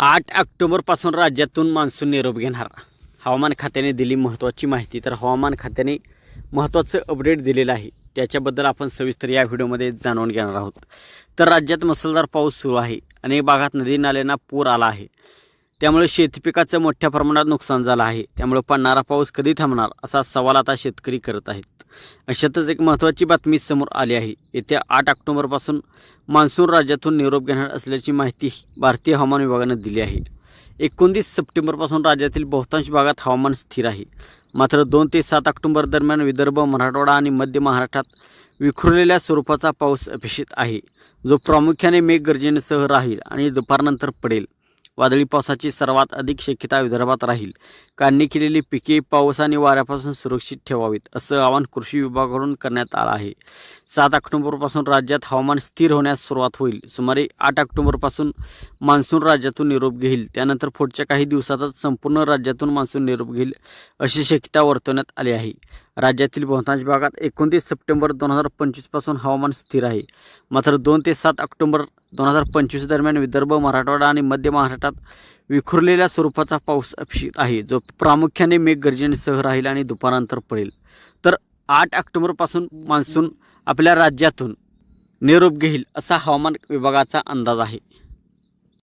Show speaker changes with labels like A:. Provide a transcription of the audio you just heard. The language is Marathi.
A: आठ ऑक्टोबरपासून राज्यातून मान्सून निरोप घेणार. हवामान खात्याने दिली महत्त्वाची माहिती तर हवामान खात्याने महत्त्वाचं अपडेट दिलेलं आहे. त्याच्याबद्दल आपण सविस्तर या व्हिडिओमध्ये जाणून घेणार आहोत. तर राज्यात मुसळधार पाऊस सुरू आहे. अनेक भागात नदी नाल्यांना पूर आला आहे. त्यामुळे शेतपिकाचं मोठ्या प्रमाणात नुकसान झालं आहे. त्यामुळे पडणारा पाऊस कधी थांबणार असा सवाल आता शेतकरी करत आहेत. अशातच एक महत्त्वाची बातमी समोर आली आहे. येत्या आठ ऑक्टोबरपासून मान्सून राज्यातून निरोप घेणार असल्याची माहिती भारतीय हवामान विभागानं दिली आहे. एकोणतीस सप्टेंबरपासून राज्यातील बहुतांश भागात हवामान स्थिर आहे. मात्र दोन ते सात ऑक्टोबर दरम्यान विदर्भ मराठवाडा आणि मध्य महाराष्ट्रात विखुरलेल्या स्वरूपाचा पाऊस अपेक्षित आहे. जो प्रामुख्याने मेघगर्जनेसह राहील आणि दुपारनंतर पडेल. वादळी पावसाची सर्वात अधिक शक्यता विदर्भात राहील. काढणी केलेली पिके पाऊस आणि वाऱ्यापासून सुरक्षित ठेवावीत असं आवाहन कृषी विभागाकडून करण्यात आलं आहे. सात ऑक्टोबरपासून राज्यात हवामान स्थिर होण्यास सुरुवात होईल. सुमारे आठ ऑक्टोबरपासून मान्सून राज्यातून निरोप घेईल. त्यानंतर पुढच्या काही दिवसातच संपूर्ण राज्यातून मान्सून निरोप घेईल अशी शक्यता वर्तवण्यात आली आहे. राज्यातील बहुतांश भागात एकोणतीस सप्टेंबर दोन हजार पंचवीसपासून हवामान स्थिर आहे. मात्र दोन ते सात ऑक्टोबर दोन हजार पंचवीस दरम्यान विदर्भ मराठवाडा आणि मध्य महाराष्ट्रात विखुरलेल्या स्वरूपाचा पाऊस अपेक्षित आहे जो प्रामुख्याने मेघगर्जनेसह राहील आणि दुपारनंतर पडेल. तर आठ ऑक्टोबरपासून मान्सून आपल्या राज्यातून निरोप घेईल असा हवामान विभागाचा अंदाज आहे.